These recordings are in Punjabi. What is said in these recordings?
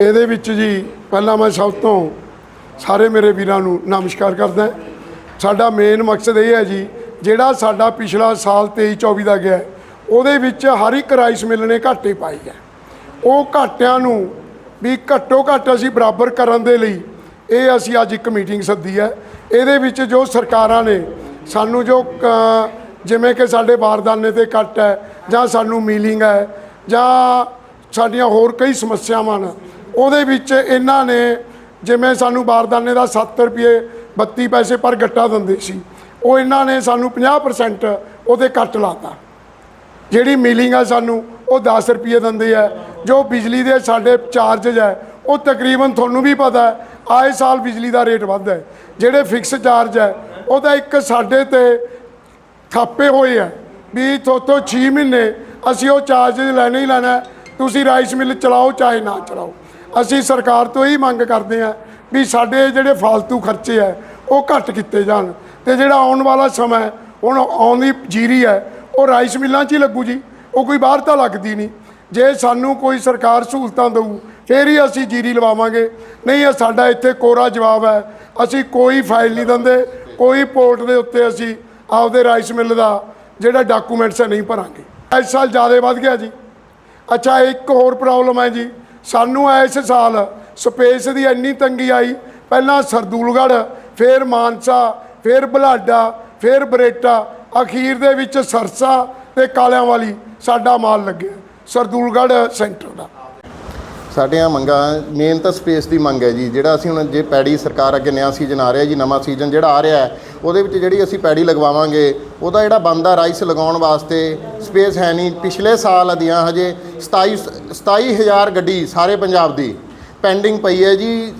ਇਹਦੇ ਵਿੱਚ ਜੀ ਪਹਿਲਾਂ ਮੈਂ ਸਭ ਤੋਂ ਸਾਰੇ ਮੇਰੇ ਵੀਰਾਂ ਨੂੰ ਨਮਸਕਾਰ ਕਰਦਾ ਸਾਡਾ ਮੇਨ ਮਕਸਦ ਇਹ ਹੈ ਜੀ, ਜਿਹੜਾ ਸਾਡਾ ਪਿਛਲਾ ਸਾਲ 23 24 ਦਾ ਗਿਆ, ਉਹਦੇ ਵਿੱਚ ਹਰ ਇੱਕ ਰਾਈਸ ਮਿਲ ਨੇ ਘਾਟੇ ਪਾਈ ਹੈ ਉਹ ਘਾਟਿਆਂ ਨੂੰ ਵੀ ਘੱਟੋ ਘੱਟ ਅਸੀਂ ਬਰਾਬਰ ਕਰਨ ਦੇ ਲਈ ਇਹ ਅਸੀਂ ਅੱਜ ਇੱਕ ਮੀਟਿੰਗ ਸੱਦੀ ਹੈ। ਇਹਦੇ ਵਿੱਚ ਜੋ ਸਰਕਾਰਾਂ ਨੇ ਸਾਨੂੰ ਜੋ ਜਿਵੇਂ ਕਿ ਸਾਡੇ ਬਾਰਦਾਨੇ ਤੇ ਕੱਟ ਹੈ ਜਾਂ ਸਾਨੂੰ ਮੀਲਿੰਗ ਹੈ ਜਾਂ ਸਾਡੀਆਂ ਹੋਰ ਕਈ ਸਮੱਸਿਆਵਾਂ ਨੇ ਉਹਦੇ ਵਿੱਚ ਇਹਨਾਂ ਨੇ ਜਿਵੇਂ ਸਾਨੂੰ ਬਾਰਦਾਨੇ ਦਾ 7 ਰੁਪਏ 32 ਪੈਸੇ ਪਰ ਗੱਟਾ ਦਿੰਦੇ ਸੀ, ਉਹ ਇਹਨਾਂ ਨੇ ਸਾਨੂੰ 50% ਉਹਦੇ ਕੱਟ ਲਾਤਾ। ਜਿਹੜੀ ਮਿਲਿੰਗ ਆ ਸਾਨੂੰ, ਉਹ 10 ਰੁਪਏ ਦਿੰਦੇ ਆ। ਜੋ ਬਿਜਲੀ ਦੇ ਸਾਡੇ ਚਾਰਜਸ ਹੈ ਉਹ ਤਕਰੀਬਨ ਤੁਹਾਨੂੰ ਵੀ ਪਤਾ ਹੈ, ਆਏ ਸਾਲ ਬਿਜਲੀ ਦਾ ਰੇਟ ਵੱਧਦਾ ਹੈ। ਜਿਹੜੇ ਫਿਕਸ ਚਾਰਜ ਹੈ ਉਹਦਾ ਇੱਕ ਸਾਡੇ ਤੇ ਥਾਪੇ ਹੋਏ ਆ ਵੀ ਤੋਂ 6 ਮਹੀਨੇ ਅਸੀਂ ਉਹ ਚਾਰਜ ਲੈਣੇ ਹੀ ਲੈਣਾ ਤੁਸੀਂ ਰਾਈਸ ਮਿਲ ਚਲਾਓ, ਚਾਹੇ ਨਾ ਚਲਾਓ। ਅਸੀਂ ਸਰਕਾਰ ਤੋਂ ਇਹੀ ਮੰਗ ਕਰਦੇ ਆ ਵੀ ਸਾਡੇ ਜਿਹੜੇ ਫालतू ਖਰਚੇ ਆ ਉਹ ਘੱਟ ਕੀਤੇ ਜਾਣ। ਤੇ ਜਿਹੜਾ ਆਉਣ ਵਾਲਾ ਸਮਾਂ ਹੈ, ਹੁਣ ਆਉਂਦੀ ਜੀਰੀ ਹੈ ਉਹ ਰਾਈਸ ਮਿੱਲਾਂ 'ਚ ਹੀ ਲੱਗੂ ਜੀ। ਉਹ ਕੋਈ ਬਾਹਰ ਤਾਂ ਲੱਗਦੀ ਨਹੀਂ। ਜੇ ਸਾਨੂੰ ਕੋਈ ਸਰਕਾਰ ਸਹੂਲਤਾਂ ਦਊ ਫੇਰ ਹੀ ਅਸੀਂ ਜੀਰੀ ਲਵਾਵਾਂਗੇ। ਨਹੀਂ ਇਹ ਸਾਡਾ ਇੱਥੇ ਕੋਰਾ ਜਵਾਬ ਹੈ। ਅਸੀਂ ਕੋਈ ਫਾਈਲ ਨਹੀਂ ਦਿੰਦੇ ਕੋਈ ਪੋਰਟ ਦੇ ਉੱਤੇ ਅਸੀਂ ਆਪਦੇ ਰਾਈਸ ਮਿੱਲ ਦਾ ਜਿਹੜਾ ਡਾਕੂਮੈਂਟਸ ਹੈ ਨਹੀਂ ਭਰਾਂਗੇ। ਇਸ ਸਾਲ ਜ਼ਿਆਦਾ ਵੱਧ ਗਿਆ ਜੀ। ਅੱਛਾ ਇੱਕ ਹੋਰ ਪ੍ਰੋਬਲਮ ਹੈ ਜੀ। ਸਾਨੂੰ ਇਸ ਸਾਲ ਸਪੇਸ ਦੀ ਇੰਨੀ ਤੰਗੀ ਆਈ। ਪਹਿਲਾਂ ਸਰਦੂਲਗੜ੍ਹ, ਫਿਰ ਮਾਨਸਾ, ਫਿਰ ਬਲਾਡਾ, ਫਿਰ ਬਰੇਟਾ, ਅਖੀਰ ਦੇ ਵਿੱਚ ਸਰਸਾ ਤੇ ਕਾਲਿਆਂ ਵਾਲੀ ਸਾਡਾ ਮਾਲ ਲੱਗਿਆ। ਸਰਦੂਲਗੜ੍ਹ ਸੈਂਟਰ ਦਾ। ਸਾਡੀਆਂ ਮੰਗਾਂ, ਮੇਨ ਤਾਂ ਸਪੇਸ ਦੀ ਮੰਗ ਹੈ ਜੀ। ਜਿਹੜਾ ਅਸੀਂ ਹੁਣ ਜੇ ਪੈੜੀ ਸਰਕਾਰ ਅੱਗੇ ਨਵਾਂ ਸੀਜ਼ਨ ਆ ਰਿਹਾ ਜੀ, ਨਵਾਂ ਸੀਜ਼ਨ ਜਿਹੜਾ ਆ ਰਿਹਾ ਉਹਦੇ ਵਿੱਚ ਜਿਹੜੀ ਅਸੀਂ ਪੈੜੀ ਲਗਵਾਵਾਂਗੇ, ਉਹਦਾ ਜਿਹੜਾ ਬੰਦਾ ਰਾਈਸ ਲਗਾਉਣ ਵਾਸਤੇ ਸਪੇਸ ਹੈ ਨਹੀਂ। ਪਿਛਲੇ ਸਾਲ ਦੀਆਂ ਹਜੇ 27 27000 ਗੱਡੀ ਸਾਰੇ ਪੰਜਾਬ ਦੀ ਪੈਂਡਿੰਗ ਪਈ ਹੈ ਜੀ।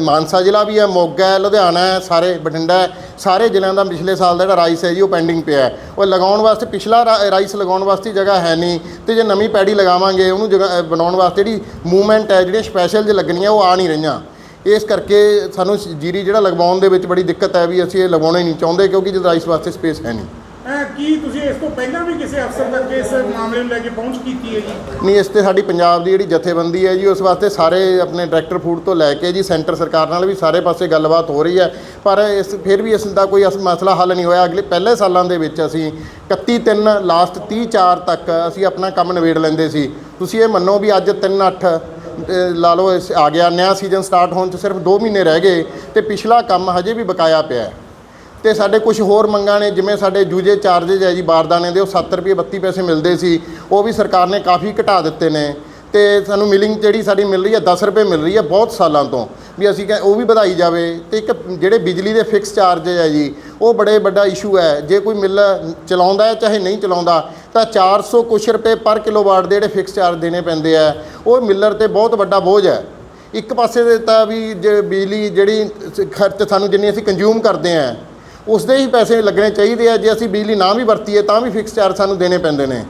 ਮਾਨਸਾ ਜ਼ਿਲ੍ਹਾ ਵੀ ਹੈ, ਮੋਗਾ ਹੈ, ਲੁਧਿਆਣਾ ਹੈ, ਸਾਰੇ ਬਠਿੰਡਾ ਹੈ, ਸਾਰੇ ਜ਼ਿਲ੍ਹਿਆਂ ਦਾ ਪਿਛਲੇ ਸਾਲ ਦਾ ਜਿਹੜਾ ਰਾਈਸ ਹੈ ਜੀ, ਉਹ ਪੈਂਡਿੰਗ ਪਿਆ ਹੈ। ਉਹ ਲਗਾਉਣ ਵਾਸਤੇ ਪਿਛਲਾ ਰਾ- ਰਾਈਸ ਲਗਾਉਣ ਵਾਸਤੇ ਜਗ੍ਹਾ ਹੈ ਨਹੀਂ ਤੇ ਜੇ ਨਵੀਂ ਪੈੜੀ ਲਗਾਵਾਂਗੇ, ਉਹਨੂੰ ਜਗ੍ਹਾ ਬਣਾਉਣ ਵਾਸਤੇ ਜਿਹੜੀ ਮੂਵਮੈਂਟ ਹੈ, ਜਿਹੜੀਆਂ ਸਪੈਸ਼ਲ ਜੇ ਲੱਗਣੀਆਂ, ਉਹ ਆ ਨਹੀਂ ਰਹੀਆਂ। ਇਸ ਕਰਕੇ ਸਾਨੂੰ ਜੀਰੀ ਜਿਹੜਾ ਲਗਵਾਉਣ ਦੇ ਵਿੱਚ ਬੜੀ ਦਿੱਕਤ ਹੈ ਵੀ ਅਸੀਂ ਇਹ ਲਗਾਉਣਾ ਹੀ ਨਹੀਂ ਚਾਹੁੰਦੇ ਕਿਉਂਕਿ ਜੇ ਰਾਈਸ ਵਾਸਤੇ ਸਪੇਸ ਹੈ ਨਹੀਂ। ਕੀ ਤੁਸੀਂ ਇਸ ਤੋਂ ਪਹਿਲਾਂ ਵੀ ਕਿਸੇ ਅਫਸਰ ਤੱਕ ਇਸ ਮਾਮਲੇ ਨੂੰ ਲੈ ਕੇ ਪਹੁੰਚ ਕੀਤੀ ਹੈ ਜੀ? ਨਹੀਂ, ਇਸ ਤੇ ਸਾਡੀ ਪੰਜਾਬ ਦੀ ਜਿਹੜੀ ਜਥੇਬੰਦੀ ਹੈ ਜੀ, ਉਸ ਵਾਸਤੇ ਸਾਰੇ ਆਪਣੇ ਡਾਇਰੈਕਟਰ ਫੂਡ ਤੋਂ ਲੈ ਕੇ ਜੀ, ਸੈਂਟਰ ਸਰਕਾਰ ਨਾਲ ਵੀ ਸਾਰੇ ਪਾਸੇ ਗੱਲਬਾਤ ਹੋ ਰਹੀ ਹੈ। ਪਰ ਇਸ, ਫਿਰ ਵੀ ਇਸ ਦਾ ਕੋਈ ਅਸ, ਮਸਲਾ ਹੱਲ ਨਹੀਂ ਹੋਇਆ। ਅਗਲੇ ਪਹਿਲੇ ਸਾਲਾਂ ਦੇ ਵਿੱਚ ਅਸੀਂ 31 3 ਲਾਸਟ 30 4 ਤੱਕ ਅਸੀਂ ਆਪਣਾ ਕੰਮ ਨਿਬੇੜ ਲੈਂਦੇ ਸੀ। ਤੁਸੀਂ ਇਹ ਮੰਨੋ ਵੀ ਅੱਜ 3 8 ਲਾ ਲਓ, ਇਸ- ਆ ਗਿਆ। ਨਵਾਂ ਸੀਜ਼ਨ ਸਟਾਰਟ ਹੋਣ 'ਚ ਸਿਰਫ 2 ਮਹੀਨੇ ਰਹਿ ਗਏ ਤੇ ਪਿਛਲਾ ਕੰਮ ਹਜੇ ਵੀ ਬਕਾਇਆ ਪਿਆ ਹੈ। ਤੇ ਸਾਡੇ ਕੁਝ ਹੋਰ ਮੰਗਾਂ ਨੇ, ਜਿਵੇਂ ਸਾਡੇ ਜੂਜੇ ਚਾਰजेज ਹੈ ਜੀ, ਬਾਰਦਾਨੇ ਦੇ, ਉਹ 7 ਰੁਪਏ 32 ਪੈਸੇ ਮਿਲਦੇ ਸੀ, ਉਹ ਵੀ ਸਰਕਾਰ ਨੇ ਕਾਫੀ ਘਟਾ ਦਿੱਤੇ ਨੇ। ਤੇ ਸਾਨੂੰ ਮਿਲਿੰਗ ਜਿਹੜੀ ਸਾਡੀ ਮਿਲ ਰਹੀ ਹੈ 10 ਰੁਪਏ ਮਿਲ ਰਹੀ ਹੈ ਬਹੁਤ ਸਾਲਾਂ ਤੋਂ, ਵੀ ਅਸੀਂ ਕਹ, ਉਹ ਵੀ ਵਧਾਈ ਜਾਵੇ। ਤੇ ਇੱਕ ਜਿਹੜੇ ਬਿਜਲੀ ਦੇ ਫਿਕਸ ਚਾਰਜ ਹੈ ਜੀ, ਉਹ ਬੜੇ ਵੱਡਾ ਇਸ਼ੂ ਹੈ। ਜੇ ਕੋਈ ਮਿਲ ਚਲਾਉਂਦਾ ਹੈ, ਚਾਹੇ ਨਹੀਂ ਚਲਾਉਂਦਾ, ਤਾਂ 400 ਕੁਛ ਰੁਪਏ ਪਰ ਕਿਲੋਵਾਟ ਦੇ ਜਿਹੜੇ ਫਿਕਸ ਚਾਰਜ ਦੇਣੇ ਪੈਂਦੇ ਆ। ਉਹ ਮਿਲਰ ਤੇ ਬਹੁਤ ਵੱਡਾ ਬੋਝ ਹੈ। ਇੱਕ ਪਾਸੇ ਦੇ ਤਾਂ ਵੀ ਬਿਜਲੀ ਜਿਹੜੀ ਖਰਚ ਸਾਨੂੰ ਜਿੰਨੀ ਅਸੀਂ ਕੰਜ਼ਿਊਮ ਕਰਦੇ ਆ ਉਸਦੇ ਹੀ ਪੈਸੇ ਲੱਗਣੇ ਚਾਹੀਦੇ ਆ, ਜੇ ਅਸੀਂ ਬਿਜਲੀ ਨਾ ਵੀ ਵਰਤੀਏ ਤਾਂ ਵੀ ਫਿਕਸ ਚਾਰਜ ਸਾਨੂੰ ਦੇਣੇ ਪੈਂਦੇ ਨੇ।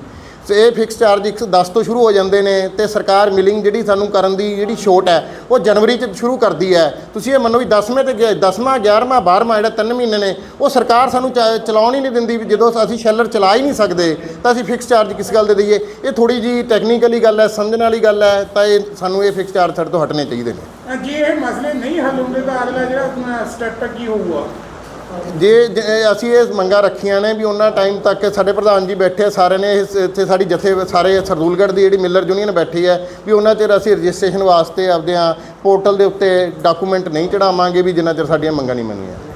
ਸੋ ਇਹ ਫਿਕਸ ਚਾਰਜ 110 ਤੋਂ ਸ਼ੁਰੂ ਹੋ ਜਾਂਦੇ ਨੇ ਤੇ ਸਰਕਾਰ ਮਿਲਿੰਗ ਜਿਹੜੀ ਸਾਨੂੰ ਕਰਨ ਦੀ ਜਿਹੜੀ ਛੋਟ ਹੈ, ਉਹ ਜਨਵਰੀ 'ਚ ਸ਼ੁਰੂ ਕਰਦੀ ਹੈ। ਤੁਸੀਂ ਇਹ ਮੰਨੋ ਵੀ 10ਵੇਂ ਤੇ 10ਵਾਂ 11ਵਾਂ 12ਵਾਂ ਜਿਹੜਾ ਤਿੰਨ ਮਹੀਨੇ ਨੇ, ਉਹ ਸਰਕਾਰ ਸਾਨੂੰ ਚ- ਚਲਾਉਣ ਹੀ ਨਹੀਂ ਦਿੰਦੀ ਵੀ ਜਦੋਂ ਅਸੀਂ ਸ਼ੈਲਰ ਚਲਾ ਹੀ ਨਹੀਂ ਸਕਦੇ, ਤਾਂ ਅਸੀਂ ਫਿਕਸ ਚਾਰਜ ਕਿਸ ਗੱਲ ਦੇ ਦਈਏ? ਇਹ ਥੋੜੀ ਜੀ ਟੈਕਨੀਕਲੀ ਗੱਲ ਹੈ, ਸਮਝਣ ਵਾਲੀ ਗੱਲ ਹੈ, ਤਾਂ ਇਹ ਸਾਨੂੰ ਇਹ ਫਿਕਸ ਚਾਰਜ ਸਾਡੇ ਤੋਂ ਹਟਣੇ ਚਾਹੀਦੇ ਨੇ। ਜੇ ਇਹ ਮਸਲੇ ਨਹੀਂ ਹੱਲ ਹੁੰਦੇ ਤਾਂ ਅਗਲਾ ਜਿਹੜਾ ਸਟੈਪ ਕੀ ਹੋਊਗਾ? ਜੇ ਜੇ ਅਸੀਂ ਇਹ ਮੰਗਾਂ ਰੱਖੀਆਂ ਨੇ ਵੀ ਉਹਨਾਂ ਟਾਈਮ ਤੱਕ ਸਾਡੇ ਪ੍ਰਧਾਨ ਜੀ ਬੈਠੇ ਆ, ਸਾਰਿਆਂ ਨੇ ਇਸ- ਇੱਥੇ ਸਾਡੀ ਜਥੇ ਸਾਰੇ ਸਰਦੂਲਗੜ੍ਹ ਦੀ ਜਿਹੜੀ ਮਿਲਰ ਯੂਨੀਅਨ ਬੈਠੀ ਹੈ ਵੀ ਉਹਨਾਂ ਚਿਰ ਅਸੀਂ ਰਜਿਸਟ੍ਰੇਸ਼ਨ ਵਾਸਤੇ ਆਪਦੇ ਆ ਪੋਰਟਲ ਦੇ ਉੱਤੇ ਡਾਕੂਮੈਂਟ ਨਹੀਂ ਚੜਾਵਾਂਗੇ ਵੀ ਜਿੰਨਾ ਚਿਰ ਸਾਡੀਆਂ ਮੰਗਾਂ ਨਹੀਂ ਮੰਨੀਆਂ।